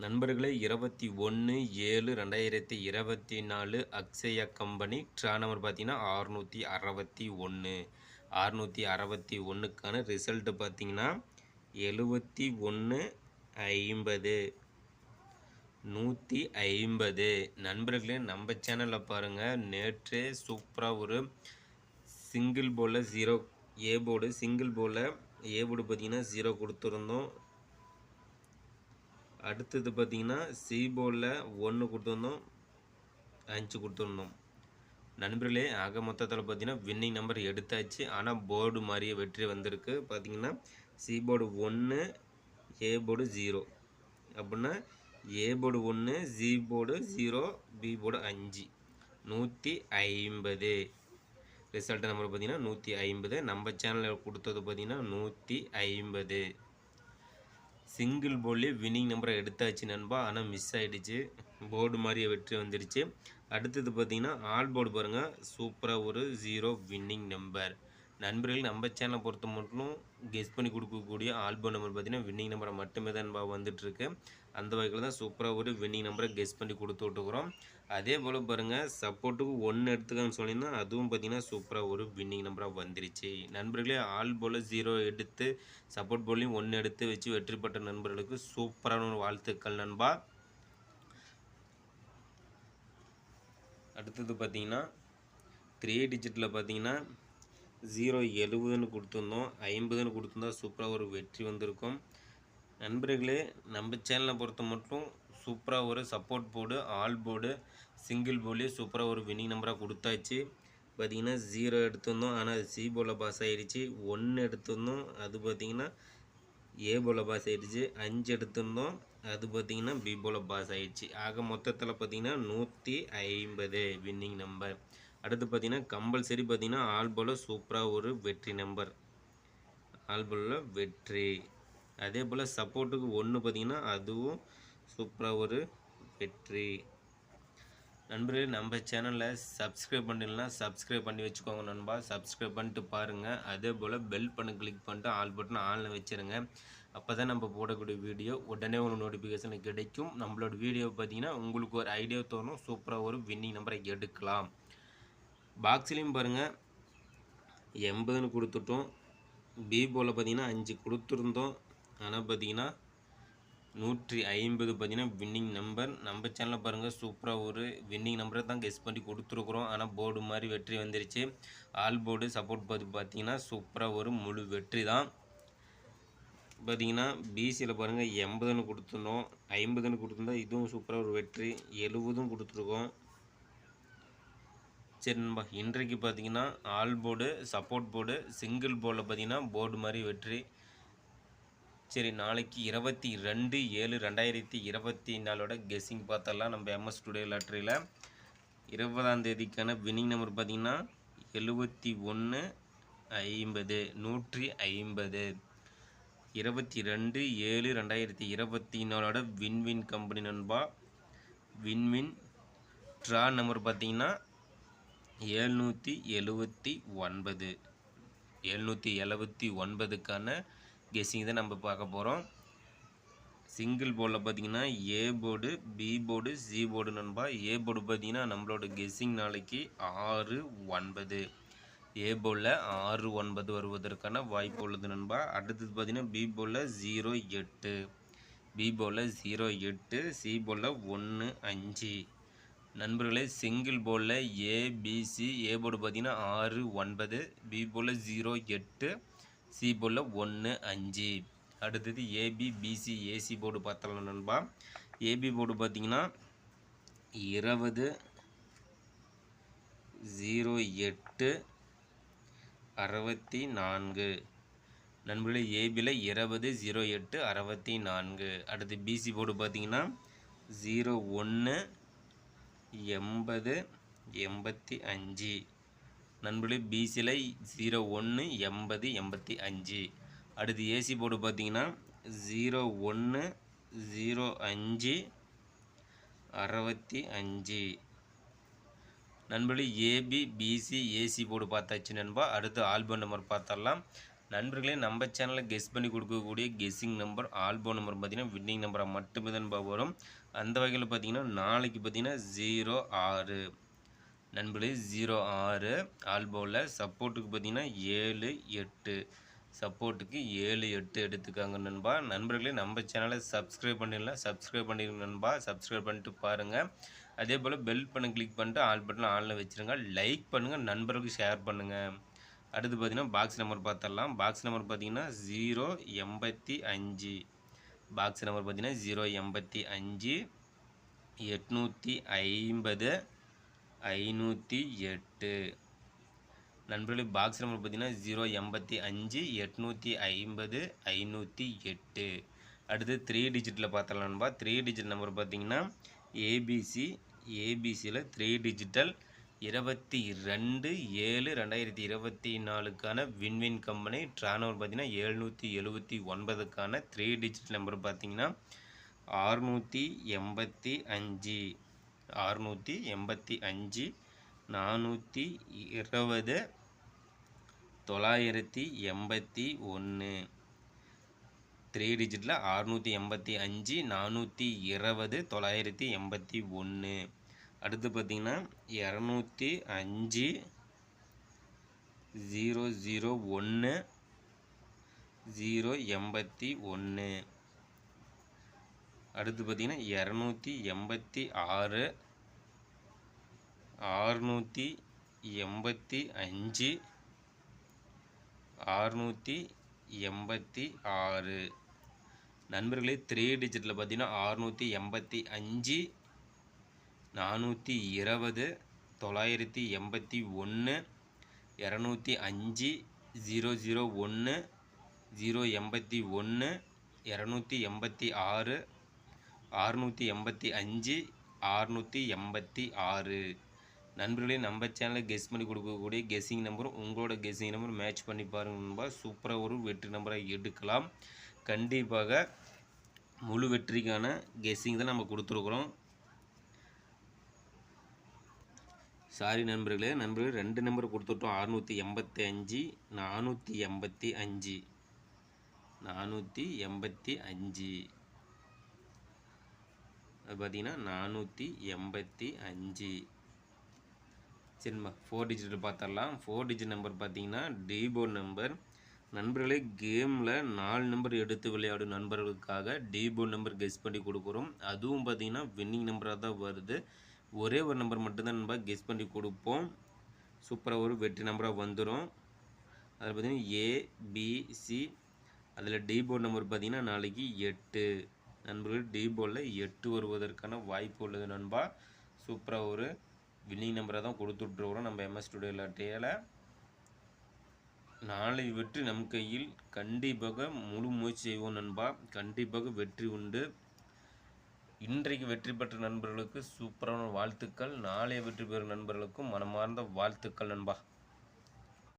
நண்பர்களே இருபத்தி ஒன்று ஏழு ரெண்டாயிரத்தி இருபத்தி நாலு அக்ஷயா கம்பெனி ட்ரா நம்பர் பார்த்தீங்கன்னா அறுநூற்றி அறுபத்தி ஒன்று அறுநூற்றி அறுபத்தி ஒன்றுக்கான ரிசல்ட்டு பார்த்தீங்கன்னா எழுபத்தி ஒன்று ஐம்பது. நூற்றி ஐம்பது. நண்பர்களே நம்ம சேனலில் பாருங்கள் நேற்றே சூப்பராக ஒரு சிங்கிள் போலில் ஜீரோ ஏ போர்டு சிங்கிள் போலில் ஏ போர்டு பார்த்தீங்கன்னா ஜீரோ கொடுத்துருந்தோம். அடுத்தது பார்த்தீங்கன்னா சி போலில் ஒன்று கொடுத்துருந்தோம் அஞ்சு கொடுத்துருந்தோம். நண்பர்களே ஆக மொத்தத்தில் பார்த்தீங்கன்னா வின்னிங் நம்பர் எடுத்தாச்சு. ஆனால் போர்டு மாதிரியே வெற்றி வந்திருக்கு. பார்த்தீங்கன்னா சி போர்டு ஒன்று ஏ போர்டு ஜீரோ அப்படின்னா ஏ போர்டு ஒன்று G board zero B board அஞ்சு. நூற்றி ஐம்பது. ரிசல்ட் நம்பர் பார்த்தீங்கன்னா நூற்றி ஐம்பது. நம்ம சேனலில் கொடுத்தது பார்த்தீங்கன்னா நூற்றி ஐம்பது. சிங்கிள் போர்ட்லேயே வின்னிங் நம்பரை எடுத்தாச்சு நண்பா. ஆனால் மிஸ் ஆகிடுச்சு போர்டு மாதிரியே வெற்றி வந்துடுச்சு அடுத்தது பார்த்திங்கன்னா ஆல் போர்டு பாருங்கள் சூப்பராக ஒரு ஜீரோ வின்னிங் நம்பர் நண்பர்கள் நம்ம சேனலை பொறுத்த மட்டும் கெஸ் பண்ணி கொடுக்கக்கூடிய ஆல்பம் நம்பர் பார்த்தீங்கன்னா வின்னிங் நம்பரை மட்டுமே தான் நண்பா வந்துட்டுருக்கு அந்த வகையில் தான் சூப்பராக ஒரு வின்னிங் நம்பரை கெஸ் பண்ணி கொடுத்து விட்டுக்கிறோம் அதே போல் பாருங்கள் சப்போர்ட்டுக்கு ஒன்று எடுத்துக்கன்னு சொல்லியிருந்தோம் அதுவும் பார்த்தீங்கன்னா சூப்பராக ஒரு வின்னிங் நம்பராக வந்துருச்சு. நண்பர்களே ஆல் போல் ஜீரோ எடுத்து சப்போர்ட் போலையும் ஒன்று எடுத்து வச்சு வெற்றி பெற்ற நண்பர்களுக்கு சூப்பரான ஒரு வாழ்த்துக்கள் நண்பா. அடுத்தது பார்த்தீங்கன்னா த்ரீ டிஜிட்டில் பார்த்தீங்கன்னா ஜீரோ எழுபதுன்னு கொடுத்துருந்தோம் ஐம்பதுன்னு கொடுத்துருந்தா சூப்பராக ஒரு வெற்றி வந்திருக்கும். நண்பர்களே நம்ம சேனலை பொறுத்த மட்டும் சூப்பராக ஒரு support board all board single போர்ட்லேயே சூப்பராக ஒரு வின்னிங் நம்பராக கொடுத்தாச்சு. பார்த்தீங்கன்னா ஜீரோ எடுத்திருந்தோம். ஆனால் அது சி போல பாஸ் ஆகிடுச்சு ஒன்று எடுத்திருந்தோம். அது பார்த்தீங்கன்னா ஏ போல பாஸ் ஆகிடுச்சு அஞ்சு எடுத்திருந்தோம். அது பார்த்தீங்கன்னா பி போல பாஸ் ஆகிடுச்சு ஆக மொத்தத்தில் பார்த்திங்கன்னா நூற்றி ஐம்பது வின்னிங் நம்பர் அடுத்து பார்த்திங்கன்னா கம்பல்சரி பார்த்திங்கன்னா ஆல் போல் சூப்பராக ஒரு வெற்றி நம்பர் ஆல் போலில் வெற்றி. அதே போல் சப்போர்ட்டுக்கு ஒன்று பார்த்தீங்கன்னா அதுவும் சூப்பராக ஒரு வெற்றி. நண்பர்களே நம்ம சேனலில் சப்ஸ்கிரைப் பண்ணிடலாம் சப்ஸ்கிரைப் பண்ணி வச்சுக்கோங்க நண்பா. சப்ஸ்கிரைப் பண்ணிட்டு பாருங்கள் அதே போல் பெல் பண்ணு கிளிக் பண்ணிட்டு ஆல் பட்டன் ஆனில் வச்சுருங்க. அப்போ தான் நம்ம போடக்கூடிய வீடியோ உடனே ஒரு நோட்டிஃபிகேஷன் கிடைக்கும். நம்மளோட வீடியோ பார்த்தீங்கன்னா உங்களுக்கு ஒரு ஐடியா தோணும். சூப்பராக ஒரு வின்னிங் நம்பரை எடுக்கலாம். பாக்ஸ்லேயும் பாருங்கள் எண்பதுன்னு கொடுத்துட்டோம். பி போல் பார்த்தீங்கன்னா அஞ்சு கொடுத்துருந்தோம். ஆனால் பார்த்தீங்கன்னா நூற்றி ஐம்பது பார்த்தீங்கன்னா வின்னிங் நம்பர் நம்ம சேனலில் பாருங்கள் சூப்பராக ஒரு வின்னிங் நம்பரை தான் கெஸ் பண்ணி கொடுத்துருக்குறோம். ஆனால் போர்டு மாதிரி வெற்றி வந்துருச்சு. ஆல் போர்டு சப்போர்ட் பார்த்து பார்த்தீங்கன்னா சூப்பராக ஒரு முழு வெற்றி தான். பார்த்தீங்கன்னா பிசியில் பாருங்கள் எண்பதுன்னு கொடுத்துருந்தோம். ஐம்பதுன்னு கொடுத்துருந்தா இதுவும் சூப்பராக ஒரு வெற்றி. எழுபதும் கொடுத்துருக்கோம். சரி நண்பா இன்றைக்கு பார்த்தீங்கன்னா all board support board single போர்டில் பார்த்தீங்கன்னா போர்டு மாதிரி வெற்றி. சரி நாளைக்கு இருபத்தி ரெண்டு ஏழு ரெண்டாயிரத்தி இருபத்தி நாலோட கெஸ்ஸிங் பார்த்தலாம் நம்ம எம்எஸ் டுடே லாட்ரியில் இருபதாம் தேதிக்கான வின்னிங் நம்பர் பார்த்தீங்கன்னா எழுபத்தி ஒன்று ஐம்பது நூற்றி ஐம்பது. இருபத்தி ரெண்டு ஏழு ரெண்டாயிரத்தி இருபத்தி நாலோட வின்வின் கம்பெனி நண்பா வின்வின் ட்ரா நம்பர் பார்த்திங்கன்னா ஏழ்நூற்றி எழுபத்தி ஒன்பது. எழுநூற்றி எழுபத்தி ஒன்பதுக்கான கெஸ்ஸிங் தான் நம்ம பார்க்க போகிறோம் சிங்கிள் போர்டில் பார்த்தீங்கன்னா A board B board C board நண்பா ஏ போர்டு பார்த்தீங்கன்னா நம்மளோட கெஸ்ஸிங் நாளைக்கு ஆறு ஒன்பது. ஏ போர்டில் ஆறு ஒன்பது வருவதற்கான வாய்ப்பு உள்ளது நண்பா. அடுத்தது பார்த்தீங்கன்னா பி போர்டில் ஜீரோ எட்டு. பி போர்டில் ஜீரோ எட்டு. சி போர்டில் ஒன்று அஞ்சு. நண்பர்களே சிங்கிள் போர்டில் ஏபிசி ஏ போர்டு பார்த்தீங்கன்னா ஆறு ஒன்பது. பி போர்டில் ஜீரோ எட்டு. சி போர்டில் ஒன்று அஞ்சு. அடுத்தது ஏபி பிசி ஏசி போர்டு பார்த்தலாம் நண்பா. ஏபி போர்டு பார்த்தீங்கன்னா இருபது ஜீரோ எட்டு அறுபத்தி நான்கு. நண்பர்களே ஏபியில் இருபது ஜீரோ எட்டு அறுபத்தி நான்கு. அடுத்து பிசி போர்டு பார்த்தீங்கன்னா ஜீரோ ஒன்று எண்பது எண்பத்தி அஞ்சு. நண்பர்களே பிசியில் ஜீரோ ஒன்று எண்பது எண்பத்தி அஞ்சு. அடுத்து ஏசி போர்டு பார்த்தீங்கன்னா ஜீரோ ஒன்று ஜீரோ அஞ்சு அறுபத்தி அஞ்சு. நண்பர்களே ஏபி பிசி ஏசி போர்டு பார்த்தாச்சு நண்பா. அடுத்து ஆல்பம் நம்பர் பார்த்தரலாம் நண்பர்களே நம்ம சேனலில் கெஸ் பண்ணி கொடுக்கக்கூடிய கெஸ்ஸிங் நம்பர் ஆல்பம் நம்பர் பார்த்திங்கன்னா வின்னிங் நம்பராக மட்டுமே தான் வரும். அந்த வகையில் பார்த்தீங்கன்னா நாளைக்கு பார்த்தீங்கன்னா ஜீரோ ஆறு. நண்பர்களே ஜீரோ ஆறு ஆல்போவில் சப்போர்ட்டுக்கு பார்த்தீங்கன்னா ஏழு எட்டு. சப்போர்ட்டுக்கு ஏழு எட்டு எடுத்துக்காங்க நண்பா. நண்பர்களே நம்ம சேனலை சப்ஸ்கிரைப் பண்ணிடலாம். சப்ஸ்கிரைப் பண்ணிடுங்க நண்பா. சப்ஸ்கிரைப் பண்ணிட்டு பாருங்கள் அதே போல் பெல் பண்ண கிளிக் பண்ணிட்டு ஆல் பட்டன் ஆனில் வச்சுருங்க. லைக் பண்ணுங்கள் நண்பருக்கு ஷேர் பண்ணுங்கள் அடுத்து பார்த்தீங்கன்னா பாக்ஸ் நம்பர் பார்த்துடலாம். பாக்ஸ் நம்பர் பார்த்தீங்கன்னா ஜீரோ எண்பத்தி அஞ்சு. பாக்ஸ் நம்பர் பார்த்தீங்கன்னா ஜீரோ எண்பத்தி அஞ்சு எட்நூற்றி ஐம்பது. ஐநூற்றி எட்டு. நண்பர்களே பாக்ஸ் நம்பர் பார்த்தீங்கன்னா ஜீரோ எண்பத்தி அஞ்சு எட்நூற்றி ஐம்பது ஐநூற்றி எட்டு. அடுத்து த்ரீ டிஜிட்டில் பார்த்தலாம்பா த்ரீ டிஜிட் நம்பர் பார்த்தீங்கன்னா ஏபிசி ஏபிசியில் த்ரீ டிஜிட்டல் இருபத்தி ரெண்டு ஏழு ரெண்டாயிரத்தி இருபத்தி நாலுக்கான வின்வின் கம்பெனி ட்ரானவர் பார்த்தீங்கன்னா எழுநூற்றி எழுபத்தி ஒன்பதுக்கான த்ரீ டிஜிட் நம்பர் பார்த்தீங்கன்னா ஆறுநூற்றி எண்பத்தி அஞ்சு. அறுநூற்றி எண்பத்தி அஞ்சு நானூற்றி இருபது தொள்ளாயிரத்தி எண்பத்தி ஒன்று த்ரீ டிஜிட்டில் அறுநூற்றி எண்பத்தி அஞ்சு நானூற்றி இருபது தொள்ளாயிரத்தி எண்பத்தி ஒன்று அடுத்து பார்த்திங்கன்னா இரநூத்தி அஞ்சு ஜீரோ ஜீரோ ஒன்று ஜீரோ எண்பத்தி ஒன்று அடுத்து பார்த்திங்கன்னா இரநூத்தி எண்பத்தி ஆறு ஆறுநூற்றி எண்பத்தி அஞ்சு ஆறுநூற்றி எண்பத்தி ஆறு. நண்பர்களே த்ரீ டிஜிட்டில் பார்த்தீங்கன்னா ஆறுநூற்றி எண்பத்தி அஞ்சு நானூற்றி இருபது தொள்ளாயிரத்தி எண்பத்தி ஒன்று இரநூத்தி அஞ்சு ஜீரோ ஜீரோ ஒன்று ஜீரோ எண்பத்தி ஒன்று இரநூத்தி எண்பத்தி ஆறு அறுநூற்றி எண்பத்தி அஞ்சு அறுநூற்றி எண்பத்தி ஆறு. நண்பர்களே நம்ம சேனலில் கெஸ் பண்ணி கொடுக்கக்கூடிய கெஸ்ஸிங் நம்பரும் உங்களோட கெஸ்ஸிங் நம்பர் மேட்ச் பண்ணி பாருங்க நண்பா. சூப்பராக ஒரு வெற்றி நம்பரை எடுக்கலாம். கண்டிப்பாக முழு வெற்றிக்கான கெஸ்ஸிங் தான் நம்ம கொடுத்துருக்குறோம். சாரி நண்பர்களே நண்பர்களே ரெண்டு நம்பர் கொடுத்துட்டோம். அறுநூற்றி எண்பத்தி அஞ்சு நானூற்றி எண்பத்தி அஞ்சு. நானூற்றி எண்பத்தி அஞ்சு. அது பார்த்தீங்கன்னா நானூற்றி எண்பத்தி அஞ்சு. சரிம்மா ஃபோர் டிஜிட்டில் பார்த்துடலாம் ஃபோர் டிஜிட் நம்பர் பார்த்தீங்கன்னா டீபோர்ட் நம்பர் நண்பர்களே கேமில் நாலு நம்பர் எடுத்து விளையாடும் நண்பர்களுக்காக டீபோர்ட் நம்பர் கெஸ் பண்ணி கொடுக்குறோம். அதுவும் பார்த்தீங்கன்னா வின்னிங் நம்பராக தான் வருது. ஒரே ஒரு நம்பர் மட்டும்தான் நம்ம கெஸ் பண்ணி கொடுப்போம். சூப்பராக ஒரு வெற்றி நம்பராக வந்துடும் அதில் பார்த்தீங்கன்னா ஏபிசி அதில் டீபோர்ட் நம்பர் பார்த்தீங்கன்னா நாளைக்கு எட்டு. நண்பர்கள் டி போலில் எட்டு வருவதற்கான வாய்ப்பு உள்ளது நண்பா. சூப்பராக ஒரு வின்னிங் நம்பரை தான் கொடுத்துட்ருக்குறோம் நம்ம எம்எஸ் ஸ்டுடியோ லாட்டையில் நாளை வெற்றி நம் கையில். கண்டிப்பாக முழு முயற்சி செய்வோம் நண்பா. கண்டிப்பாக வெற்றி உண்டு. இன்றைக்கு வெற்றி பெற்ற நண்பர்களுக்கு சூப்பரான வாழ்த்துக்கள். நாளைய வெற்றி பெறும் நண்பர்களுக்கும் மனமார்ந்த வாழ்த்துக்கள் நண்பா.